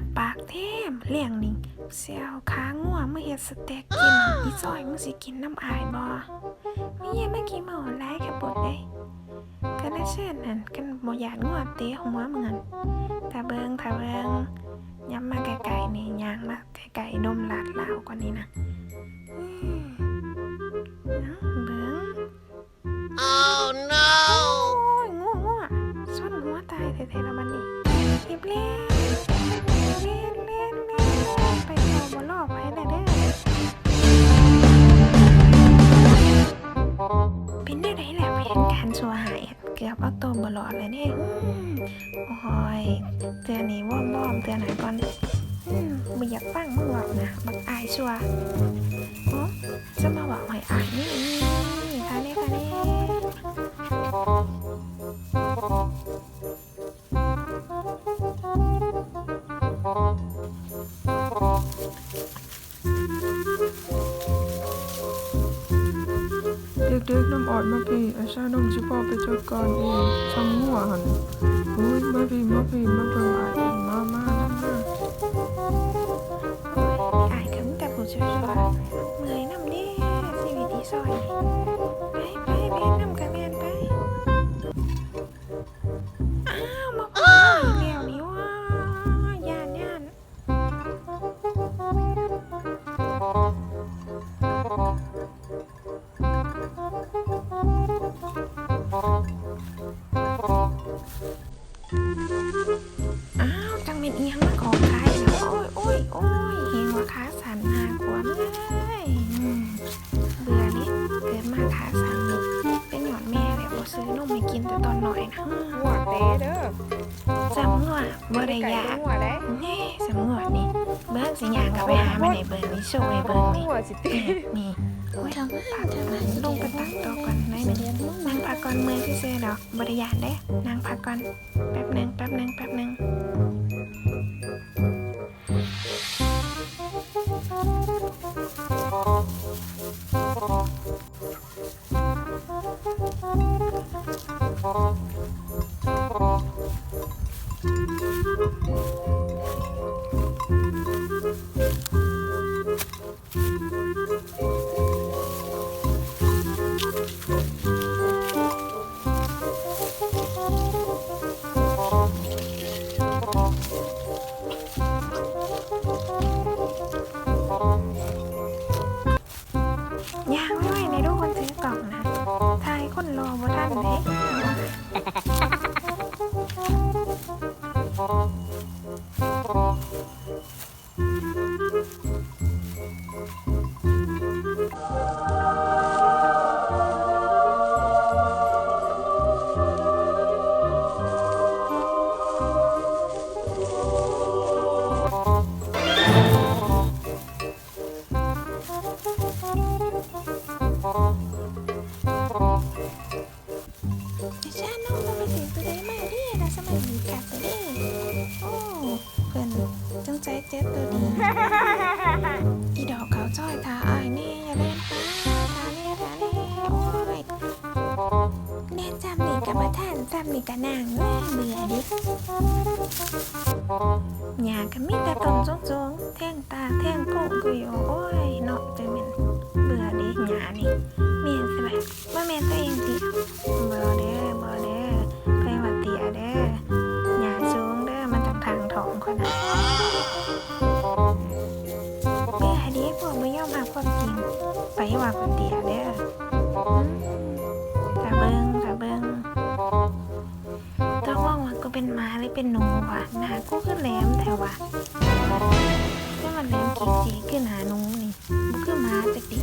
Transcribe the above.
บปากเทมเลี้ยงนี่เสียวขางัวมาเฮ็ดสเต็กกินอีซอยมึงสิกินน้ำอายบ่มียังไม่กี่หมอหลายแค่ปดได้ก็ได้เช่นนั่นกันบ่อยากงัวเตะหัวมึงนั่นถ้าเบิงถ้าเบิงย้ำมาไกลๆนี่ย่างมาไกลๆดมลาดลาวกว่านี้นะอืมเนาะเบิง Oh no! โอ้ยงัวงัวซ่อนหัวตายแท้ๆแล้วมันนี่เก็บเล่นเเกือบเอาตัวบลอดเลยเนี่ยโอ้ยเตือนนี้ว่อมบอมๆเตือนไหนก่อนไม่อยากฟังมึงหรอกนะบักอายชัวโอ้จะมาบอกให้อายนี่นี่ค่ะนี่ค่ะนี่เด็ ออดมาพี่อาชานมชิพ่อไปจดก่อนเองช่างหัวหันอุ้ยมาพี่มาพี่มาเบิ่งอายอี หัวเตะเด้อจำหัวบ่ได้ไก่ยาก็กหัวได้แน่สำรวจนี่เบิ้งสิยางกับไปหามาในเบิ้งนี่โชว์ให้เบิ้งนี่หัวสิเตะนี่โอ้ยทางตักลงไปตักตัวก่อนได้ไหมนางพักก่อนเมื่อยซื่อๆดอกบริยานเด้นางพักก่อนแป๊บหนึงแป๊บหนึงแป๊บหนึง ย่างไว้ในรูปคนซื้อกล่องนะทายคนรอบ่ทันเด้ ไม่ใช่น้อ กับมาท่านจำนี่กับนางแม่เบื่อดิหยาก็มีแต่ตรงจงๆแท่งตาแท่งกุ้งกุยโอ้ยเนาะจังเป็นเบื่อดิหยานี่เมียนสิแบบว่าแม่นตัวเองติเบื่อเด้อเบื่อเด้อเคยว่าเตียเด้อหยาสูงเด้อมันจากทางท้องคนน่ะเตี้ยดีพวกไม่ยอมรับความจริงไปว่าคนเตียเด้อ เป็นม้าหรือเป็นหนูวะหนากูคือแหลมแต่วะนี่มันแหลมกี่สีขึ้นหาหนูนี่คือม้าจะดี